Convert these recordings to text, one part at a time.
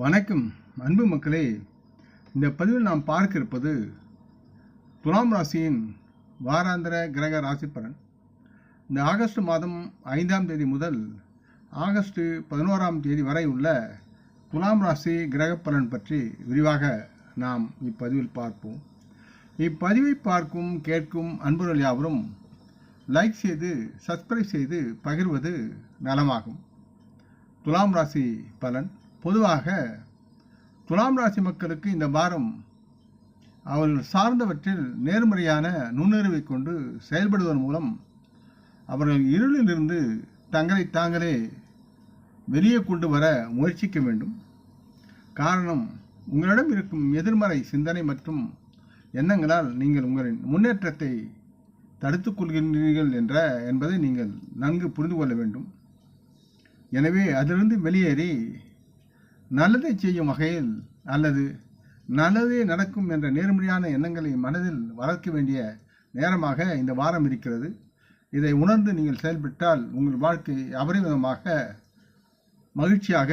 வணக்கம் அன்பு மக்களே. இந்த பதிவில் நாம் பார்க்க இருப்பது துலாம் ராசியின் வாராந்திர கிரக ராசி பலன் இந்த ஆகஸ்ட் மாதம் ஐந்தாம் தேதி முதல் ஆகஸ்ட் பதினோராம் தேதி வரை உள்ள துலாம் ராசி கிரக பலன் பற்றி விரிவாக நாம் இப்பதிவில் பார்ப்போம். இப்பதிவை பார்க்கும் கேட்கும் அன்புகள் யாவரும் லைக் செய்து சப்ஸ்கிரைப் செய்து பகிர்வது நலமாகும். துலாம் ராசி பலன். பொதுவாக துலாம் ராசி மக்களுக்கு இந்த வாரம் அவர்கள் சார்ந்தவற்றில் நேர்மறையான நுண்ணறிவை கொண்டு செயல்படுவதன் மூலம் அவர்கள் இருளிலிருந்து தங்களை தாங்களே வெளியே கொண்டு வர முயற்சிக்க வேண்டும். காரணம் உங்களிடம் இருக்கும் எதிர்மறை சிந்தனை மற்றும் எண்ணங்களால் நீங்கள் உங்களின் முன்னேற்றத்தை தடுத்துக் கொள்கின்றீர்கள் என்ற என்பதை நீங்கள் நன்கு புரிந்து கொள்ள வேண்டும். எனவே அதிலிருந்து வெளியேறி நல்லதை செய்யும் வகையில் அல்லது நல்லதே நடக்கும் என்ற நேர்மறையான எண்ணங்களை மனதில் வளர்க்க வேண்டிய நேரமாக இந்த வாரம் இருக்கிறது. இதை உணர்ந்து நீங்கள் செயல்பட்டால் உங்கள் வாழ்க்கை அபரிமிதமாக மகிழ்ச்சியாக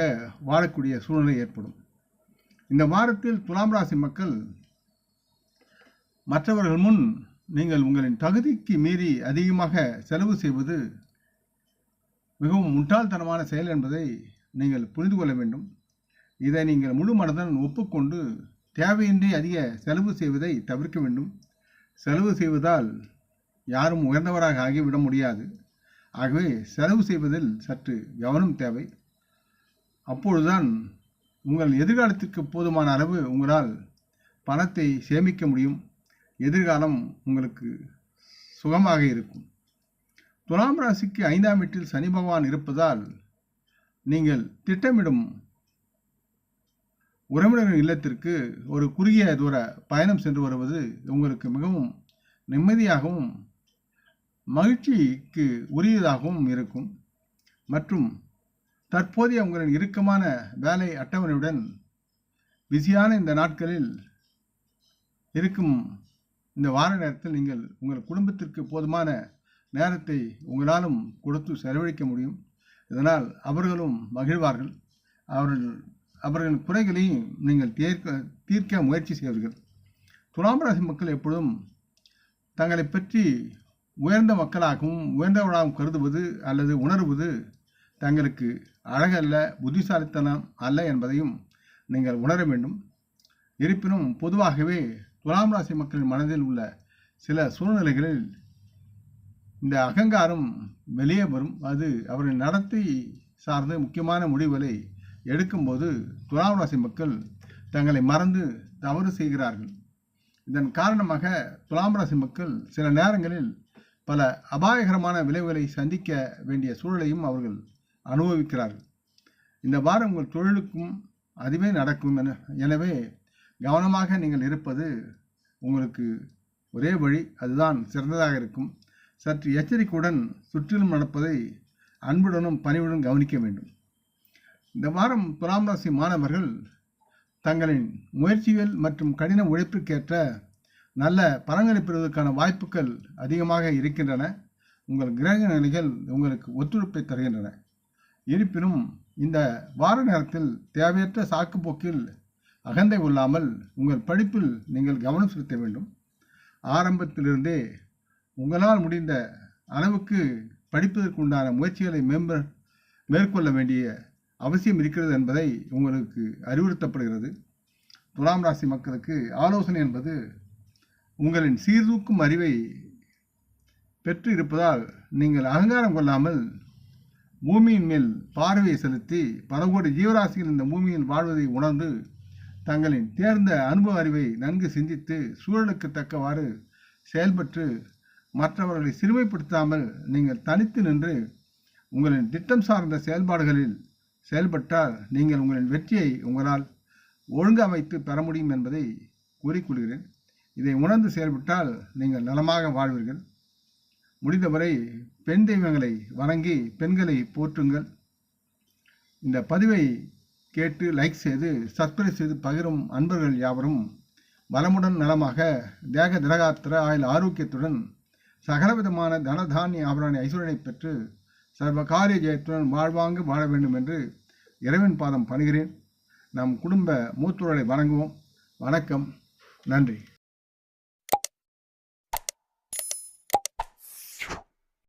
வாழக்கூடிய சூழ்நிலை ஏற்படும். இந்த வாரத்தில் துலாம் ராசி மக்கள் மற்றவர்கள் முன் நீங்கள் உங்களின் தகுதிக்கு மீறி அதிகமாக செலவு செய்வது மிகவும் முட்டாள்தனமான செயல் என்பதை நீங்கள் புரிந்து கொள்ள வேண்டும். இதை நீங்கள் முழு மனதுடன் ஒப்புக்கொண்டு தேவையின்றி அதிக செலவு செய்வதை தவிர்க்க வேண்டும். செலவு செய்வதால் யாரும் உயர்ந்தவராக ஆகிவிட முடியாது. ஆகவே செலவு செய்வதில் சற்று கவனம் தேவை. அப்பொழுதுதான் உங்கள் எதிர்காலத்திற்கு போதுமான அளவு உங்களால் பணத்தை சேமிக்க முடியும். எதிர்காலம் உங்களுக்கு சுகமாக இருக்கும். துலாம் ராசிக்கு ஐந்தாம் வீட்டில் சனி பகவான் இருப்பதால் நீங்கள் திட்டமிடும் உறவினரின் இல்லத்திற்கு ஒரு குறுகிய தூர பயணம் சென்று வருவது உங்களுக்கு மிகவும் நிம்மதியாகவும் மகிழ்ச்சிக்கு உரியதாகவும் இருக்கும். மற்றும் தற்போதைய உங்களின் இறுக்கமான வேலை அட்டவணையுடன் பிஸியான இந்த நாட்களில் இருக்கும் இந்த வார நேரத்தில் நீங்கள் உங்கள் குடும்பத்திற்கு போதுமான நேரத்தை உங்களாலும் கொடுத்து செலவழிக்க முடியும். இதனால் அவர்களும் மகிழ்வார்கள். அவர்கள் அவர்களின் குறைகளையும் நீங்கள் தீர்க்க தீர்க்க முயற்சி செய்வீர்கள். துலாம் ராசி மக்கள் எப்பொழுதும் தங்களை பற்றி உயர்ந்த மக்களாகவும் உயர்ந்தவர்களாகவும் கருதுவது அல்லது உணர்வது தங்களுக்கு அழகல்ல புத்திசாலித்தனம் அல்ல என்பதையும் நீங்கள் உணர வேண்டும். இருப்பினும் பொதுவாகவே துலாம் ராசி மக்களின் மனதில் உள்ள சில சூழ்நிலைகளில் இந்த அகங்காரம் வெளியே வரும். அது அவரின் நடத்தை சார்ந்த முக்கியமான முடிவுகளை எடுக்கும்போது துலாம் ராசி மக்கள் தங்களை மறந்து தவறு செய்கிறார்கள். இதன் காரணமாக துலாம் ராசி மக்கள் சில நேரங்களில் பல அபாயகரமான விளைவுகளை சந்திக்க வேண்டிய சூழலையும் அவர்கள் அனுபவிக்கிறார்கள். இந்த வாரம் உங்கள் தொழிலுக்கும் அதுவே நடக்கும் என எனவே கவனமாக நீங்கள் இருப்பது உங்களுக்கு ஒரே வழி அதுதான் சிறந்ததாக இருக்கும். சற்று எச்சரிக்கையுடன் சுற்றிலும் நடப்பதை அன்புடனும் பணிவுடன் கவனிக்க வேண்டும். இந்த வாரம் துலாம் ராசி மாணவர்கள் தங்களின் முயற்சிகள் மற்றும் கடின உழைப்பிற்கேற்ற நல்ல பலன்களை பெறுவதற்கான வாய்ப்புகள் அதிகமாக இருக்கின்றன. உங்கள் கிரக நிலைகள் உங்களுக்கு ஒத்துழைப்பை தருகின்றன. இருப்பினும் இந்த வார நேரத்தில் தேவையற்ற சாக்குப்போக்கில் அகந்தை கொள்ளாமல் உங்கள் படிப்பில் நீங்கள் கவனம் செலுத்த வேண்டும். ஆரம்பத்திலிருந்தே உங்களால் முடிந்த அளவுக்கு படிப்பதற்குண்டான முயற்சிகளை மேம்ப மேற்கொள்ள வேண்டிய அவசியம் இருக்கிறது என்பதை உங்களுக்கு அறிவுறுத்தப்படுகிறது. துலாம் ராசி மக்களுக்கு ஆலோசனை என்பது உங்களின் சீர்தூக்கும் அறிவை பெற்று இருப்பதால் நீங்கள் அகங்காரம் கொள்ளாமல் பூமியின் மேல் பார்வையை செலுத்தி பல கோடி ஜீவராசிகள் இந்த பூமியில் வாழ்வதை உணர்ந்து தங்களின் தேர்ந்த அனுபவ அறிவை நன்கு சிந்தித்து சூழலுக்கு தக்கவாறு செயல்பட்டு மற்றவர்களை சிறுமைப்படுத்தாமல் நீங்கள் தனித்து நின்று உங்களின் திட்டம் சார்ந்த செயல்பாடுகளில் செயல்பட்டால் நீங்கள் உங்களின் வெற்றியை உங்களால் ஒழுங்கமைத்து பெற முடியும் என்பதை கூறிக்கொள்கிறேன் இதை உணர்ந்து செயல்பட்டால் நீங்கள் நலமாக வாழ்வீர்கள். முடிந்தவரை பெண் தெய்வங்களை வணங்கி பெண்களை போற்றுங்கள். இந்த பதிவை கேட்டு லைக் செய்து சப்ஸ்கிரைப் செய்து பகிரும் அன்பர்கள் யாவரும் வளமுடன் நலமாக தேக திரகாத்திர ஆயுள் ஆரோக்கியத்துடன் சகலவிதமான தனதானிய ஆபரண ஐஸ்வரனை பெற்று சர்வ காரிய ஜெயத்துடன் வாழ்வாங்கு வாழ வேண்டும் என்று இறைவன் பாதம் பணிகிறேன். நம் குடும்ப மூத்தோரை வணங்குவோம். வணக்கம். நன்றி.